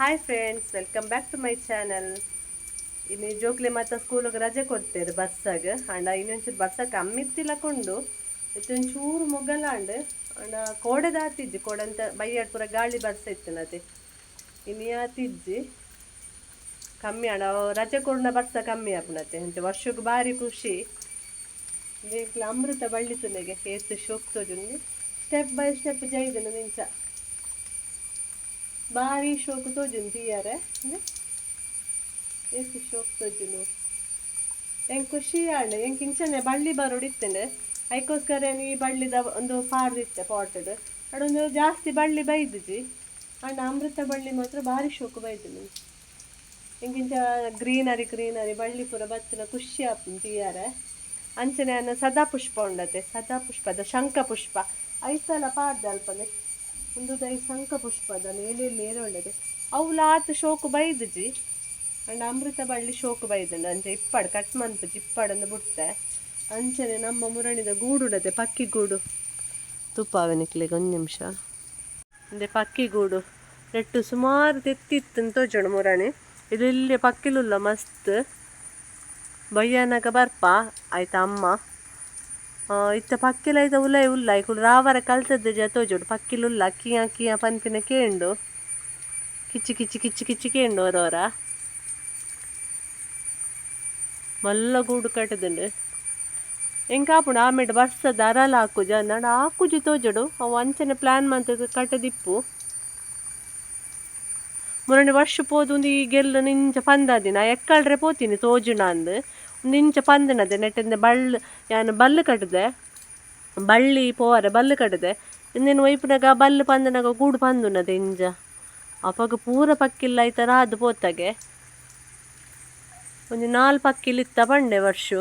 Hi friends welcome back to my channel ಇನ್ನು ಜೋಕ್ಲೆ ಮತ್ತು ಸ್ಕೂಲಿಗೆ ರಜೆ ಕೊಡ್ತೇವೆ ಬಸ್ಸಾಗ ಅಂಡ ಇನ್ನೊಂಚೂರು ಕಮ್ಮಿ ಕೊಂಡು ಒಂಚೂರು ಮೊಗಲಾಂಡ್. ಅಂಡ ಕೋಡೆ ಕೋಡಂತ ಬೈಯಾಡ್ ಪೂರ ಗಾಳಿ ಬಸ್ ಇತ್ತನತೆ ಇನ್ನು ಯಾತಿಜ್ಜಿ ಕಮ್ಮಿ ಅಣ್ಣ, ರಜೆ ಕೊಡೋಣ ಬಸ್ಸ ಕಮ್ಮಿ ಆಪುನತೆ ಅಂತ ವರ್ಷಕ್ಕೆ ಭಾರಿ ಖುಷಿ. ಅಮೃತ ಬಳ್ಳಿತುನೆಗೆ ಏತು ಶೋಕ್ ಶೋಕ್ತೋದು ಸ್ಟೆಪ್ ಬೈ ಸ್ಟೆಪ್ ಜೈದನು ನಿಂಚ ಭಾರಿ ಶೋಕು ತೋಜುನ್ ತೀಯಾರೆ ಎಷ್ಟು ಶೋಕ್ ತೋಜುನು ಹೆಂಗ್ ಖುಷಿ ಆಡ ಹೆಂಗೆ ಕಿಂಚನೆ ಬಳ್ಳಿ ಬರೋಡಿತ್ತೇನೆ ಅದಕ್ಕೋಸ್ಕರ ಈ ಬಳ್ಳಿದ ಒಂದು ಪಾರ್ದಿತ್ತೆ ಪಾಟಡ್ ಅದೊಂದು ಜಾಸ್ತಿ ಬಳ್ಳಿ ಬೈದಿಜಿ ಅಣ್ಣ ಅಮೃತ ಬಳ್ಳಿ ಮಾತ್ರ ಭಾರಿ ಶೋಕು ಬೈದು ಹೆಂಗಿಂಚ ಗ್ರೀನರಿ ಗ್ರೀನರಿ, ಬಳ್ಳಿ ಪೂರ ಬತ್ತಿನ ಖುಷಿ ಆಪುನ್ ತೀಯಾರೆ ಅಂಚನೆ ಅನ್ನ ಸದಾ ಪುಷ್ಪ ಉಂಡತೆ ಸದಾ ಪುಷ್ಪದ ಶಂಖ ಪುಷ್ಪ. ಐಸಲ ಪಾಡ್ದೆ ಅಲ್ಪನೆ. ಒಂದು ದೈ ಸಂಕ ಪುಷ್ಪದ ಮೇಲೆ ಏರೆ ಒಳ್ಳೆದೆ ಅವು ಲಾತ್ ಶೋಕು ಬೈದುಜಿ ಅಂಡ್ ಅಮೃತ ಬಳ್ಳಿ ಶೋಕು ಬೈದಂಡ ಅಂಚೆ ಇಪ್ಪಡ್, ಕಟ್ ಮನ್ಪುಜಿ ಇಪ್ಪಡಂದು ಬಿಡ್ತೆ. ಅಂಚನೆ ನಮ್ಮ ಮುರಣಿದ ಗೂಡುಡದೆ ಪಕ್ಕಿ ಗೂಡು. ತುಪ್ಪ ಅವನಿಕ್ಲಿಗೆ ಒಂದು ನಿಮಿಷ. ಅಂದೆ ಪಕ್ಕಿ ಗೂಡು. ನೆಟ್ಟು ಸುಮಾರು ತೆತ್ತಿತ್ತು ತೋಜೋಣ ಮುರಣಿ. ಇದು ಇಲ್ಲಿ ಪಕ್ಕಿಲುಲ್ಲ ಮಸ್ತ್. ಬಯ್ಯನಾಗ ಬರ್ಪ. ಆಯ್ತಾ ಅಮ್ಮ? ಇತ್ತ ಪಕ್ಕಿಲ ಇದ ಉಲ್ಲ ಉಲ್ಲ ಇಕುಲು ರಾವರ ಕಲ್ತದ ಜ ತೋಜೋಡು. ಪಕ್ಕಿಲುಲ್ಲ ಅಕ್ಕಿ ಅಕ್ಕಿಯ ಪನ್ಪಿನ ಕೇಂಡು. ಕಿಚ್ಚಿ ಕಿಚ್ಚಿ ಕಿಚ್ಚಿ ಕಿಚ್ಚಿ ಕೇಂಡು ಅದವರ ಮಲ್ಲ ಗೂಡು ಕಟ್ಟದುಂಡು ಎಂಕಾಪುಂಡು ಆಮೇಲೆ ಬರ್ಸದ ಅರಲ ಹಾಕುಜ ನಡ ಹಾಕುಜಿ ತೋಜಡು. ಅವು ಅಂಚನೆ ಪ್ಲಾನ್ ಮಾಡ್ತದೆ ಕಟ್ಟದಿಪ್ಪು. ಮೊನ್ನೆ ವರ್ಷ ಪೋದು ಈ ನಿಂಚ ಪಂದಾದಿನ ಎಕ್ಕಳ್ರೆ ಪೋತೀನಿ ತೋಜುನ ಅಂದ್ ನಿಂಚ ಪಂದನದೆ, ನೆಟ್ಟಿಂದ ಬಳ್ಳ, ಯಾನು ಬಲ್ಲು ಕಟ್ಟದೆ ಬಳ್ಳಿ ಪೋರೆ ಬಲ್ಲು ಕಟ್ಟದೆ ಇಂದಿನ ವೈಪುನಗ ಬಲ್ಲು ಪಂದನಾಗ ಗೂಡು ಪಂದುನದೆ ಇಂಜ. ಅವಾಗ ಪೂರ ಪಕ್ಕಿಲ್ಲ ಈ ಥರ ಅದು ಪೋತಾಗೆ. ಒಂದು ನಾಲ್ ಪಕ್ಕಿಲಿತ್ತ ಬಂಡೆ ವರ್ಷ.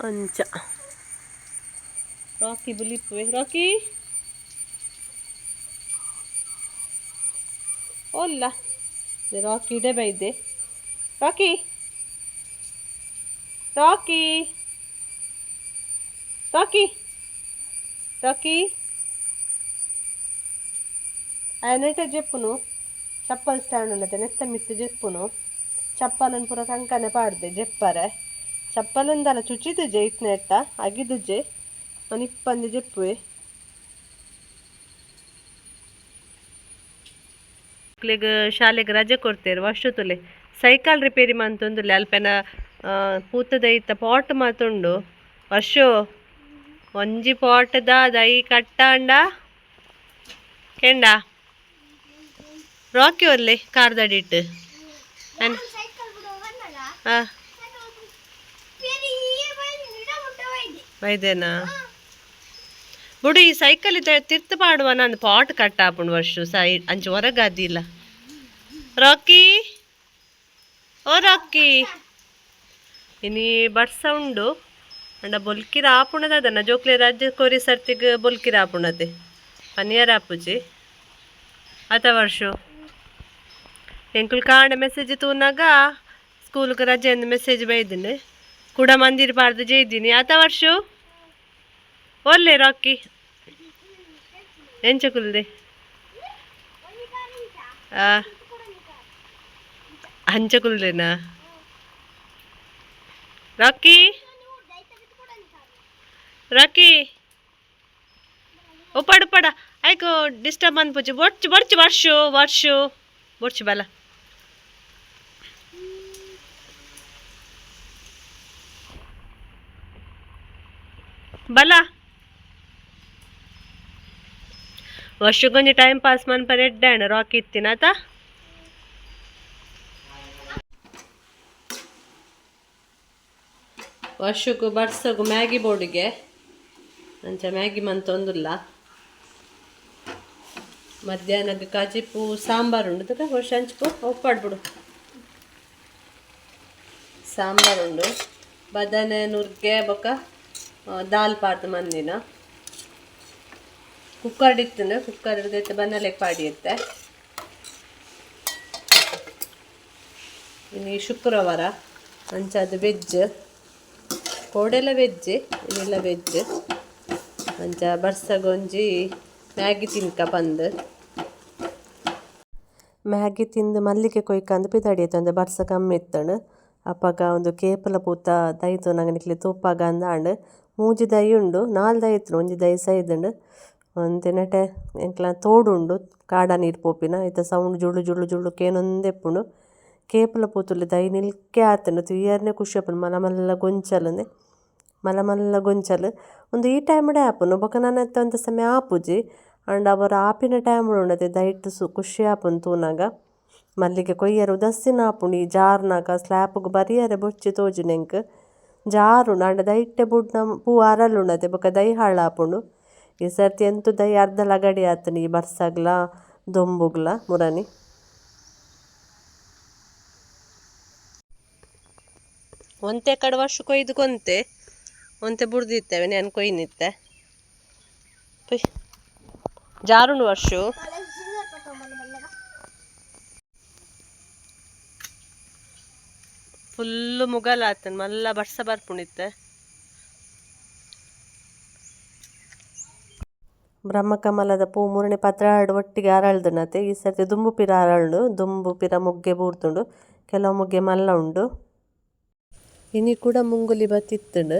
ಅಂಚ. ರಾಕಿ ಬುಲಿಪ್ಪುವೆ. ರಾಕಿ. ಓಲ್ಲ ರಾಕಿ ಬೈದೆ ರಾಕಿ ರಾಕಿ ರಾಕಿ ರಾಕಿ ನೆಟ್ಟ ಜೆಪ್ಪುನು ಚಪ್ಪಲ್ ಸ್ಟ್ಯಾಂಡ್ ಉಂಡತೆ ನೆತ್ತ ಮಿತ್ತು ಜೆಪ್ಪುನು ಚಪ್ಪಲನ್ ಪೂರ ಕಂಕನೆ ಪಾಡ್ದೆ ಜೆಪ್ಪರೆ ಚಪ್ಪಲಂದಲ್ಲ ಚುಚಿದುಜೆ ಇತ್ ನೆಟ್ಟ ಅಗಿದುಜೆ ನಿಪ್ಪಂದು ಜೆಪ್ಪುವೆ ಮಕ್ಳಿಗೆ ಶಾಲೆಗೆ ರಜೆ ಕೊಡ್ತೇವೆ ವರ್ಷತುಲೆ ಸೈಕಲ್ ರಿಪೇರಿ ಮಂತೊಂದುಲ್ಲೆ ಅಲ್ಪೆನ ಪೂತದೈತ ಪಾಟ್ ಮಾತುಂಡು ವರ್ಷ ಒಂಜಿ ಪಾಟ್ದ ದೈ ಕಟ್ಟಾಂಡ ಕೆಂಡ? ರಾಕಿ ಒರ್ಲೆ ಕಾರ್ದಡಿಟ್ಟು ಹಾಂ ವೈದ್ಯನಾ ಬುಡು ಈ ಸೈಕಲ್ ಇದ್ದ ತಿರ್ತು ಪಾಡುವ ನಾನು ಪಾಟ್ ಕಟ್ಟಾಪುಂಡು ವರ್ಷ ಸೈಡ್ ಅಂಚೆ ಹೊರಗಾದಿಲ್ಲ ರಾಕಿ ಓ ರಾಕಿ ಇನಿ ಬಡ್ಸ ಉಂಡು ಅಂಡ ಬೊಲ್ಕಿರ ಆಪುಣದ അതന്നെ? ಜೋಕ್ಲೆ ರಾಜ್ಯ ಕೋರಿ ಸರ್ತಿಗೆ ಬೊಲ್ಕಿರ ആപ്പുണത് ಪನಿಯರ್ ಆಪುಜಿ ಅತ ವರ್ಷ ಎಂಕುಲ್ ಕಾಂಡ ಮೆಸೇಜ್ ತೂನಾಗ ಸ್ಕೂಲ್ಗೆ ರಜೆ ಎಂದು ಮೆಸೇಜ್ ಬೈದಿನಿ ಕೂಡ ಮಂದಿರ ಪಾಡ್ದು ಜೈದಿನಿ ಆತ ವರ್ಷ ಒಲ್ಲೆ ರಾಕಿ ಎಂಚ ಕುಲ್ದೆ ಆ ಹಂಚ ಕುಲ್ದೇನಾ ರಾಕಿ ರಾಕಿ ಓ ಪಡ ಪಡ ಆಯ್ಕು ಡಿಸ್ಟರ್ಬ್ ಅನ್ಪುಜಿ ಬೊಡ್ಚು ಬೊಡ್ಚು ವರ್ಷು ವರ್ಷು ಬೊಡ್ಚು ಬಲ ಬಲ ವರ್ಷಕ್ಕೊಂದು ಟೈಮ್ ಪಾಸ್ ಮನ್ ಪರ್ ಎಡ್ಡಾಣ ರಾಕಿ ಇತ್ತಿನ ಆತ ವರ್ಷಕ್ಕೂ ಬರ್ಸಗು ಮ್ಯಾಗಿ ಬೋರ್ಡಿಗೆ ಅಂಚ ಮ್ಯಾಗಿ ಮಂತೊಂದುಲ್ಲ ಮಧ್ಯಾಹ್ನಕ್ಕೆ ಕಾಜಿಪು ಸಾಂಬಾರು ಉಂಡು ವರ್ಷ ಹಂಚ್ಕೊ ಒಪ್ಪಾಡ್ಬಿಡು ಸಾಂಬಾರು ಉಂಡು. ಬದನೆ, ನುರ್ಗೆ ಬೊಕ್ಕ ದಾಲ್ ಪಾರ್ದು ಮಂದಿನ. ಕುಕ್ಕರ್ ಇತ್ತನ ಕುಕ್ಕರ್ ಹಿಡ್ದೈತೆ ಬನ್ನಲೆಗೆ ಪಾಡಿಯತ್ತೆ. ಇನ್ನು ಶುಕ್ರವಾರ ಅಂಚ ಅದು ವೆಜ್ ಕೋಡೆಲ್ಲ ವೆಜ್ ಇಲ್ಲೆಲ್ಲ ವೆಜ್ ಅಂಚ ಬರ್ಸಗೊಂಜಿ ಮ್ಯಾಗಿ ತಿನ್ಕ ಬಂದು ಮ್ಯಾಗಿ ತಿಂದು ಮಲ್ಲಿಗೆ ಕೊಯ್ಕಂದು ಪಿದಾಡಿಯತ್ತು ಅಂದ್ರೆ ಬರ್ಸ ಕಮ್ಮಿ ಇತ್ತಂಡು ಅಪ್ಪಗ ಒಂದು ಕೇಪಲ ಪೂತ ದೈತು ನಂಗೆ ನಿಕ್ಲಿ ಅಂದಾಂಡ್ ಮೂಜಿ ದೈ ಉಂಡು, ನಾಲ್ ದೈ ಇತ್ತು ಒಂಜಿ ದೈ ಸೈದುಂಡು ಒಂದು ನೆಟೆ, ಎಂಕ್ಲ ತೋಡುಂಡು, ಕಾಡ ನೀರು ಪೋಪಿನ ಇತ್ತ ಸೌಂಡ್ ಜುಳು ಜುಳು ಜುಳ್ಳು ಕೇನೊಂದೆಪ್ಪುಂಡು ಕೇಪಲ ಪೂತುಲ್ಲಿ ದೈ ನಿಲ್ಕೆ ಆತುಂಡು ತೂಯರ್ನೆ ಖುಷಿ ಆಪುಂಡು ಮಲ್ಲ ಮಲ್ಲ ಗೊಂಚಲುಂದೆ ಮಲ್ಲ ಮಲ್ಲ ಗೊಂಚಲು. ಒಂದು ಈ ಟೈಮ್ಡೆ ಆಪುಂಡು ಬೊಕ ನನ್ನತ್ತೆ ಒಂತೆ ಸಮಯ ಆಪುಜಿ. ಆಂಡ ಅವರ ಆಪಿನ ಟೈಮ್ ಉಂಡತೆ ದೈಟ್ ಸು ಖುಷಿ ಆಪುಂಡು ತೂನಗ. ಮಲ್ಲಿಗೆ ಕೊಯ್ಯರೆ ಉದಸ್ಸಿನ ಆಪುಂಡು ಈ ಜಾರ್ನಗ ಬರಿಯರೆ ಬೊಚ್ಚಿ ತೋಜುಂಡು ಎಂಕ್ ಜಾರುಂಡು ಆಂಡ ದೈಟ್ಡೆ ಬುಡ್ನ ಪೂ ಅರಲುಂಡತೆ ಬೊಕ ದೈ ಹಾಳು ಆಪುಂಡು ಈ ಸರ್ತಿ ಎಂತು ದೈ ಅರ್ಧ ಲಗಡಿ ಆತುಂಡು ಈ ಬರ್ಸಗ್ಲ, ದೊಂಬುಗ್ಲ ಮುರನಿ ಒಂತೆ ಕಡೆ ವರ್ಷ ಕೊಯ್ದು ಕೊಂತೆ, ಒಂತೆ ಬುಡ್ದಿತ್ತೇವೆ, ನಾನು ಕೊಯ್ನಿತ್ತೆ. ಪುಯ್ ವರ್ಷ. ಫುಲ್ಲು ಮುಗಲ್ ಮಲ್ಲ ಬರ್ಸ ಬರ್ಪುಣಿತ್ತೆ ಬ್ರಹ್ಮಕಮಲದ ಪೂ ಮೂರನೇ ಪತ್ರಾಡು ಒಟ್ಟಿಗೆ ಅರಳ್ದುನತೆ ಈ ಸರ್ತಿ ದುಂಬು ಪಿರ ಹರಳು ದುಂಬು ಪಿರ ಮುಗ್ಗೆ ಬೂರ್ತುಂಡು, ಕೆಲವು ಮುಗ್ಗೆ ಮಲ್ಲ ಉಂಡು. ಇನಿ ಕೂಡ ಮುಂಗುಲಿ ಬತ್ತಿತ್ತುಂಡು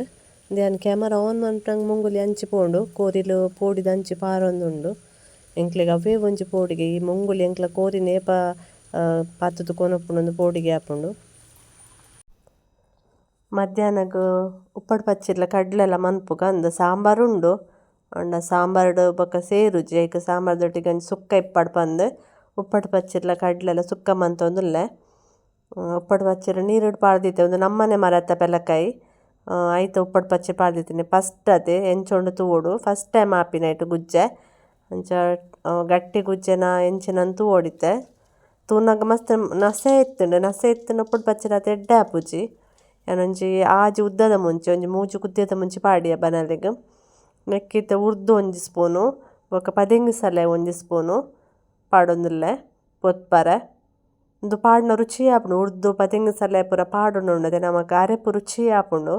ಧ್ಯಾನ್ ಕ್ಯಾಮರಾ ಆನ್ ಮನ್ಪಂಗ್ ಮುಂಗುಲಿ ಅಂಚಿ ಪೋಂಡು ಕೋರಿಲು ಪೋಡಿದ ಅಂಚಿ ಪಾರೊಂದುಂಡು ಎಂಕ್ಲೆಗ್ ಅವೇ ಪೋಡಿಗೆ ಈ ಮುಂಗುಲಿ ಎಂಕ್ಲ ಕೋರಿ ನೇಪ ಪಾತುದು ಕೊನೊಪ್ಪುಂಡು ಪೋಡಿಗೆ ಆಪುಂಡು ಮಧ್ಯಾಹ್ನಗ್ ಉಪ್ಪಡ್ ಪಚ್ಚಿರ್ಲ ಕಡ್ಲೆಲ ಮನ್ಪುಗ ಅಂದ ಸಾಂಬಾರ್ ಉಂಡು ಆಂಡ ಸಾಂಬಾರ್ಡು ಬೊಕ ಸೇರುಜಿ ಐಕ್ ಸಾಂಬಾರ್ದೊಟ್ಟಿಗೆ ಒಂಜಿ ಸುಕ್ಕ ಇಪ್ಪಡ್ ಪಂದ್ ಉಪ್ಪಡ್ ಪಚ್ಚಿರ್ಲ ಕಡ್ಲೆಲ ಸುಕ್ಕ ಮಂತೊಂದುಲ್ಲೆ ಉಪ್ಪಡ್ ಪಚ್ಚಿರ್ ನೀರುಡು ಪಾಡ್ದಿತ್ತೆ ಒಂದು ನಮ್ಮನೆ ಮರತ್ತ ಪೆಲಕಾಯಿ ಐತ ಉಪ್ಪಡ್ ಪಚ್ಚೆ ಪಾಡ್ದಿತ್ತೆನೆ ಫಸ್ಟ್ ಅತೆ ಎಂಚೊಂಡು ತೂವೊಡು ಫಸ್ಟ್ ಟೈಮ್ ಆಪಿನ ಐಟ್ ಗುಜ್ಜೆ. ಅಂಚ ಗಟ್ಟಿ ಗುಜ್ಜೆನ ಎಂಚಿನನ್ ತೂವೊಡಿತ್ತೆ ತೂನಗ ಮಸ್ತ್ ನಸೆ ಇತ್ತುಂಡು ನಸೆ ಎತ್ತಿನ ಉಪ್ಪಡ್ ಪಚ್ಚರ ಅದು ಎಡ್ಡೆ ಆಪುಜಿ ಯಾನೊಂಜಿ ಆಜಿ ಉದ್ದದ ಮುಂಚೆ, ಒಂಜಿ ಮೂಜಿ ಕುದ್ದದ ಮುಂಚೆ ಪಾಡಿಯ ಬನಲೆಗ್ ನೆಕ್ಕಿತ ಉರ್ದು ಒಂಜಿ ಸ್ಪೂನು. ಬೊಕ ಪದಿಂಗ್ ಸಲೆ ಒಂಜಿ ಸ್ಪೂನು. ಪಾಡೊಂದುಲ್ಲೆ. ಪೊತ್ಪರೆ. ಉಂದು ಪಾಡ್ನ ರುಚಿ ಆಪುಂಡು ಉರ್ದು ಪತಿಂಗ್ ಸಲೆ ಪುರ ಪಾಡೊಂಡು ಉಂಡದೆ ನಮಕ್ ಅರೆಪು ರುಚಿ ಆಪುಂಡು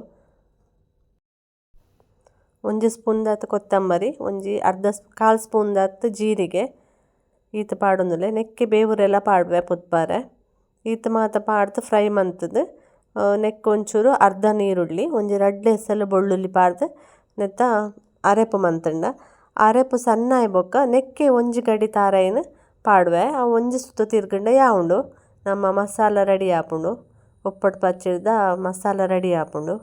ಒಂಜಿ ಸ್ಪೂನ್ ದಾತ್ ಕೊತ್ತಂಬರಿ, ಒಂಜಿ ಅರ್ಧ ಕಾಲು ಸ್ಪೂನ್ ದಾತ್ ಜೀರಿಗೆ. ಈತ ಪಾಡೊಂದುಲ್ಲೆ ನೆಕ್ಕೆ ಬೇವುರೆಲ್ಲ ಪಾಡ್ವೆ ಪುತ್ಪಾರೆ. ಈತ ಮಾತ ಪಾಡ್ದ್ ಫ್ರೈ ಮಂತದು. ನೆಕ್ಕ್ ಒಂಚೂರು ಅರ್ಧ ನೀರುಳ್ಳಿ, ಒಂಜಿ ರಡ್ಡೆ ಹೆಸಲು ಬೆಳ್ಳುಳ್ಳಿ ಪಾಡ್ದ್ ನೆತ್ತ ಅರೆಪು ಮಂತಂಡ. ಅರೆಪು ಸಣ್ಣ ಆಯ್ಬೊಕ್ಕ ಬೊಕ ನೆಕ್ಕೆ ಒಂಜಿ ಗಡಿ ತಾರೈನ್ ಪಾಡ್ವೆ, ಅವು ಒಂಜಿ ಸುತ್ತು ತಿರ್ಗಂಡ ಯಾವುಂಡು. ನಮ್ಮ ಮಸಾಲ ರೆಡಿ ಆಪುಂಡು. ಒಪ್ಪಡ್ ಪಚ್ಚಿರ್ದ ಮಸಾಲ ರೆಡಿ ಆಪುಂಡು.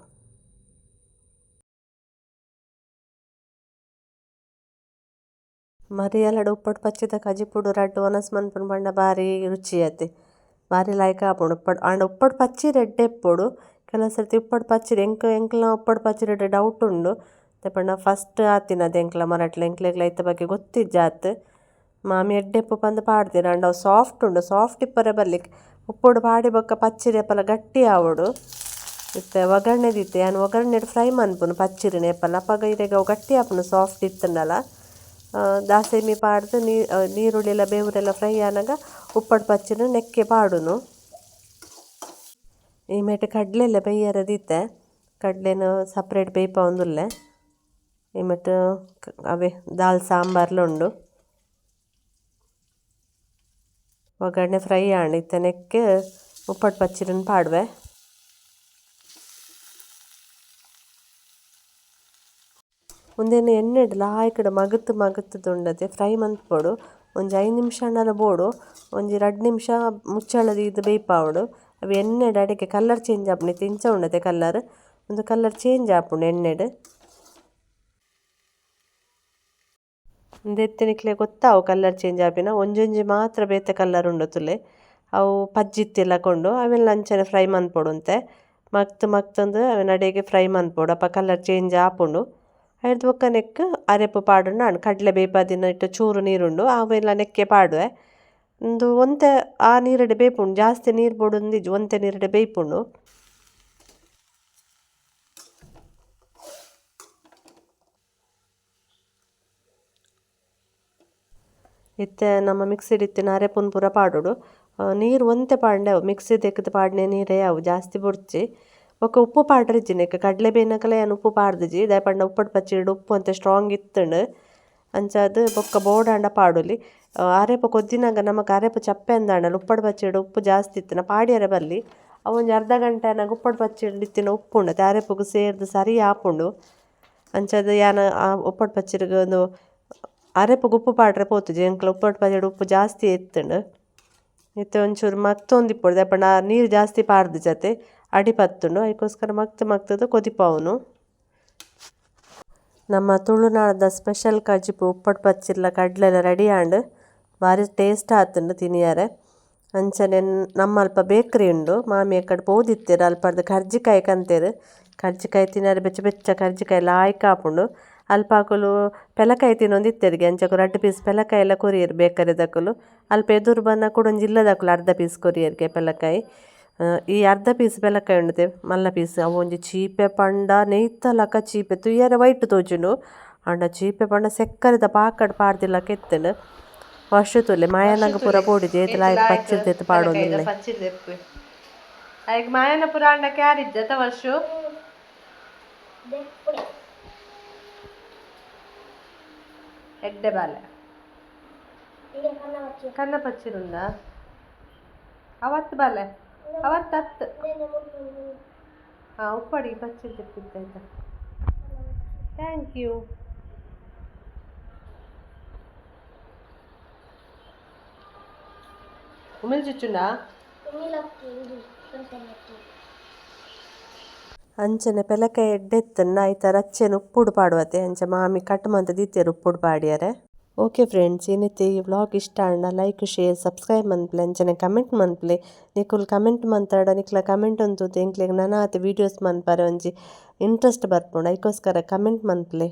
ಮರಿಯಲಡ ಉಪ್ಪಟ್ ಪಚ್ಚಿದ ಕಜಿಪುಡು ರಡ್ಡ್ ಒನಸ್ ಮನ್ಪುನ ಪಂಡ ಬಾರಿ ರುಚಿ ಆತೆ ಬಾರಿ ಲಾಯ್ಕ ಆಪುಂಡು. ಉಪ್ಪಡ್ ಆಂಡ ಉಪ್ಪಡ್ ಪಚ್ಚಿ ರೆಡ್ಡೆ ಪುಡು. ಕೆಲವು ಸರ್ತಿ ಉಪ್ಪಡ್ ಪಚ್ಚಿ ಎಂಕ್ ಎಂಕ್ಲ ಉಪ್ಪಡ್ ಪಚ್ಚಿರೆಡ್ಡೆ ಡೌಟ್ ಉಂಡು. ಅದೇ ಪಂಡ ಫಸ್ಟ್ ಆತಿನದು ಎಂಕ್ಲ ಮರಟ್ಲ ಎಂಕ್ಲೆಗ್ಲ ಐತ ಬಗ್ಗೆ ಗೊತ್ತಿಜ್ಜಾತ್ ಮಾಮಿ ಎಡ್ಡೆಪ್ಪು ಪಂದ್ ಪಾಡ್ದೆರ್ ಆಂಡ ಅವು ಸಾಫ್ಟ್ ಉಂಡು ಸಾಫ್ಟ್ ಇಪ್ಪರೆ ಬರ್ಲಿಕ್ ಉಪ್ಪುಡು ಪಾಡಿ ಬೊಕ್ಕ ಪಚ್ಚಿರಿ ಎಪ್ಪಲ ಗಟ್ಟಿ ಆವೊಡು. ಇತ್ತೆ ಒಗ್ಗರ್ಣೆ ದೀತೆ ಯಾನ್ ಒಗ್ಗರ್ಣೆಡ್ ಫ್ರೈ ಮನ್ಪುನು ಪಚ್ಚಿರಿನ ಏಪಲ ಅಪಗ ಇರೆಗ್ ಅವು ಗಟ್ಟಿ ಆಪುನು ಸಾಫ್ಟ್ ಇತ್ತುಂಡಲ. ದಾಸೆಮಿ ಪಾಡ್ದ್ ನೀರುಳ್ಳಿ ಎಲ್ಲ ಬೇವುರೆಲ್ಲ ಫ್ರೈ ಆನಾಗ ಉಪ್ಪಡು ಪಚ್ಚಿನ ನೆಕ್ಕೆ ಪಾಡುನು. ಈ ಮೇಟೆ ಕಡಲೆ ಎಲ್ಲ ದೀತೆ ಕಡ್ಲೆನ್ ಸಪ್ರೇಟ್ ಬೇಯ್ಪ ಒಂದುಲ್ಲೆ. ಈ ಮೇಟ್ ಅವೇ, ದಾಲ್ ಸಾಂಬಾರ್ಲ ಉಂಡು ಒಗ್ಗರಣೆ ಫ್ರೈ ಆಂಡ್ ಇತ್ತೆ ಪಚ್ಚಿರನ್ನು ಪಾಡುವೆ. ಉಂದೆನ್ ಎಣ್ಣೆಡ್ ಕಡೆ ಮಗತ್ ಮಗತ್ ಉಂಡತೆ ಫ್ರೈ ಮಂತ್ಬೋಡು ಒಂಜಿ ಐದು ನಿಮಿಷ ಆಂಡಲ ಬೋಡು, ಒಂಜಿ ರಡ್ಡ್ ನಿಮಿಷ ಮುಚ್ಚಳ ದೀದ್ ಬೇಯ್ಪಾವಡು. ಅವು ಎಣ್ಣೆಡ್ ಅಡೆಗೆ ಕಲರ್ ಚೇಂಜ್ ಆಪುಂಡು ತಿಂಚ ಉಂಡತೆ ಕಲರ್ ಉಂದು ಕಲರ್ ಚೇಂಜ್ ಆಪುಂಡು ಎಣ್ಣೆಡ್. ಉಂದೆತ್ತೆ ಗೊತ್ತಾ ಅವು ಕಲ್ಲರ್ ಚೇಂಜ್ ಆಪಿನ ಒಂಜೊಂಜಿ ಮಾತ್ರ ಬೇತೆ ಕಲ್ಲರ್ ಉಂಡು ತುಲೆ. ಅವು ಪಜ್ಜಿತ್ತೆಲ ಕೊಂಡು ಅವೆಲ್ಲ ಅಂಚನೆ ಫ್ರೈ ಮನ್ಪೊಡುಂತೆ ಮಗ್ತ್ ಮಗ್ತಂದು ಅವೆನ್ ಅಡೆಗೆ ಫ್ರೈ ಮನ್ಪೊಡು ಅಪ್ಪ ಕಲ್ಲರ್ ಚೇಂಜ್ ಆಪುಂಡು. ಐರ್ದ್ ಒಕ್ಕ ನೆಕ್ ಅರೆಪು ಪಾಡುಂಡು. ಆಂಡ್ ಕಡಲೆ ಬೇಪಾದಿನ ಇಟ್ಟು ಚೂರು ನೀರುಂಡು. ಅವೆಲ್ಲ ನೆಕ್ಕೆ ಪಾಡುವೆ. ಉಂದು ಒಂತೆ ಆ ನೀರುಡೆ ಬೇಪುಂಡು. ಜಾಸ್ತಿ ನೀರು ಬೋಡುಂದಿಜ್ಜಿ. ಒಂತೆ ನೀರುಡೆ ಬೇಯ್ಪುಂಡು ಇತ್ತೆ, ನಮ್ಮ ಮಿಕ್ಸಿಡ್ ಇತ್ತಿನ ಅರೆಪುನ್ ಪೂರ ಪಾಡೋಡು. ನೀರು ಒಂತೆ ಪಾಂಡೆ ಅವು. ಮಿಕ್ಸಿ ಎಕ್ಕುದು ಪಾಡ್ನೆ ನೀರೇ ಅವು, ಜಾಸ್ತಿ ಬುಡ್ಚಿ. ಬೊಕ ಉಪ್ಪು ಪಾಡ್ರಿಜ್ಜಿನ. ನೆಕ್ಕ್ ಕಡ್ಲೆ ಬೇಯ್ನಕಲೆ ಏನು ಉಪ್ಪು ಪಾಡ್ದಿಜಿ ದಾಯೆ ಪಂಡ ಉಪ್ಪಡು ಪಚ್ಚಿಡು ಉಪ್ಪು ಅಂತ ಸ್ಟ್ರಾಂಗ್ ಇತ್ತುಂಡು. ಅಂಚಾದ್ ಬೊಕ್ಕ ಬೋಡಾಂಡ ಪಾಡುಲಿ. ಅರೆಪ ಕೊದ್ದಿನಾಗ ನಮಗೆ ಅರೆಪ ಚಪ್ಪೆ ಅಂದಾಂಡಲ ಉಪ್ಪಡ್ ಪಚ್ಚಡಿ ಉಪ್ಪು ಜಾಸ್ತಿ ಇತ್ತಿನ ಪಾಡ್ಯರೆ ಬಲ್ಲಿ. ಅವು ಒಂಜಿ ಅರ್ಧ ಗಂಟೆನ ಉಪ್ಪಡ್ ಪಚ್ಚಡಿ ಇತ್ತಿನ ಉಪ್ಪುಂಡು. ಅರೆಪಗು ಸೇರ್ದು ಸರಿ ಆಪುಂಡು. ಅಂಚಾದ ಯಾನ ಉಪ್ಪಡ್ ಪಚ್ಚಡಿಗೆ ಒಂದು ಅರೆಪಗ ಉಪ್ಪು ಪಾಡ್ರೆ ಪೋತುಜಿ ಎಂಕ್ಲ ಉಪ್ಪು ಪಚ್ಚಡಿ ಉಪ್ಪು ಜಾಸ್ತಿ ಎತ್ತುಂಡು. ಇತ್ತೆ ಒಂಚೂರು ಮತ್ತೊಂದು ಇಪ್ಪುಡು ದಪ್ಪನ ನೀರು ಜಾಸ್ತಿ ಪಾರ್ದು ಜತೆ ಅಡಿ ಪತ್ತುಂಡು. ಅದಕ್ಕೋಸ್ಕರ ಮಗ್ತ್ ಮಕ್ತದ ಕೊದಿಪಾವುನು ನಮ್ಮ ತುಳುನಾಡದ ಸ್ಪೆಷಲ್ ಕಜಿಪು ಉಪ್ಪಟ್ ಪಚ್ಚಿರ್ಲ ಕಡ್ಲೆಲ್ಲ ರೆಡಿ ಆಂಡ್. ಭಾರಿ ಟೇಸ್ಟ್ ಆತುಂಡು ತಿನಿಯರೆ. ಅಂಚನೆ ನಮ್ಮ ಅಲ್ಪ ಬೇಕ್ರಿ ಉಂಡು. ಮಾಮಿ ಅಕ್ಕಡೆ ಪೋದಿತ್ತೆರ್ ಅಲ್ಪ ಕರ್ಜಿಕಾಯಿ ಕಂತೆರ್. ಕರ್ಜಿಕಾಯಿ ತಿನ್ನಾರೆ ಬೆಚ್ಚ ಬೆಚ್ಚ ಕರ್ಜಿಕಾಯಿ ಲಾಯ್ಕ್ ಆಪುಂಡು ಅಲ್ಪ ಪೆಲಕಾಯಿ ಪೆಲಕಾಯಿ ತಿನ್ನೊಂದಿತ್ತೆರ್ಗೆ ಅಂಚ ರಡ್ಡ್ ಪೀಸ್ ಪೆಲಕಾಯಿ ಎಲ್ಲ ಕೊರಿಯರ್ ಬೇಕರಿ ದಕುಲು. ಅಲ್ಪ ಎದುರು ಬನ್ನ ಕುಡೊಂಜಿ ಇಲ್ಲದಕುಲು ಅರ್ಧ ಪೀಸ್ ಕೊರಿಯರ್ಗೆ ಪೆಲಕಾಯಿ. ಆ, ಈ ಅರ್ಧ ಪೀಸ್ ಬೆಲಕಾಯಿ ಉಂಡತೆ ಮಲ್ಲ ಪೀಸ್ ಅವೊಂಜಿ ಚೀಪೆ ಪಂಡ ನೆಯ್ತಲಕ ಚೀಪೆ ತುಯ್ಯರೆ ವೈಟ್ ತೋಜುಂಡು ಅಂಡ ಚೀಪೆ ಪಂಡ ಸೆಕ್ಕರೆದ ಪಾಕಡ್ ಪಾಡ್ದಿಲ್ಲ ಕೆತ್ತಂಡು ವರ್ಷ ತುಲೆ ಮಾಯನಗ ಪೂರ ಬೋಡಿದೆ ಏತಲ ಆಯ್ಕೆ ಪಚ್ಚಿರ್ದೆತ್ತು ಪಾಡೋದಿಲ್ಲ ಆಯ್ಕೆ ಮಾಯನ ಪುರ ಅಂಡ ಕ್ಯಾರಿದ್ದ ವರ್ಷ? ಎಡ್ಡೆ ಬಾಲೆ ಕನ್ನ ಪಚ್ಚಿರುಂದ ಅವತ್ತು ಬಾಲೆ ಅವತ್ತು ಹತ್ತು ಹಾಂ ಉಪ್ಪಡಿ ಪಚ್ಚಿರ್ ತೆಪ್ಪಿದ್ದಾಯ್ತಾ ಥ್ಯಾಂಕ್ ಯು ಉಮಿಲ್ ಚುಚ್ಚುಂಡಾ ಅಂಚನೆ ಪೆಲಕ ಎಡ್ಡೆತ್ತನ್ನ ಐತ ರಚ್ಚೆನ ಉಪ್ಪುಡು ಪಾಡುವತೆ. ಅಂಚ ಮಾಮಿ ಕಟ್ ಮಂತ ದಿತ್ತೇರು ಉಪ್ಪುಡು ಪಾಡ್ಯಾರೆ. ಓಕೆ ಫ್ರೆಂಡ್ಸ್ ಏನೈತೆ ಈ ವ್ಲಾಗ್ ಇಷ್ಟ ಅಣ್ಣ ಲೈಕ್ ಶೇರ್ ಸಬ್ಸ್ಕ್ರೈಬ್ ಮನ್ಪ್ಲೆ ಅಂಚನೆ ಕಮೆಂಟ್ ಮನ್ಪ್ಲೆ ನಿಕುಲ್ ಕಮೆಂಟ್ ಮಂತಾಡ ನಿಕ್ಲ ಕಮೆಂಟ್ ಅಂತು ಎಂಕ್ಲೆಗ್ ಆತ ವೀಡಿಯೋಸ್ ಮನ್ಪರೆ ಒಂಜಿ ಇಂಟ್ರೆಸ್ಟ್ ಬರ್ಪುಂಡು. ಅದಕ್ಕೋಸ್ಕರ ಕಮೆಂಟ್ ಮನ್ಪ್ಲೆ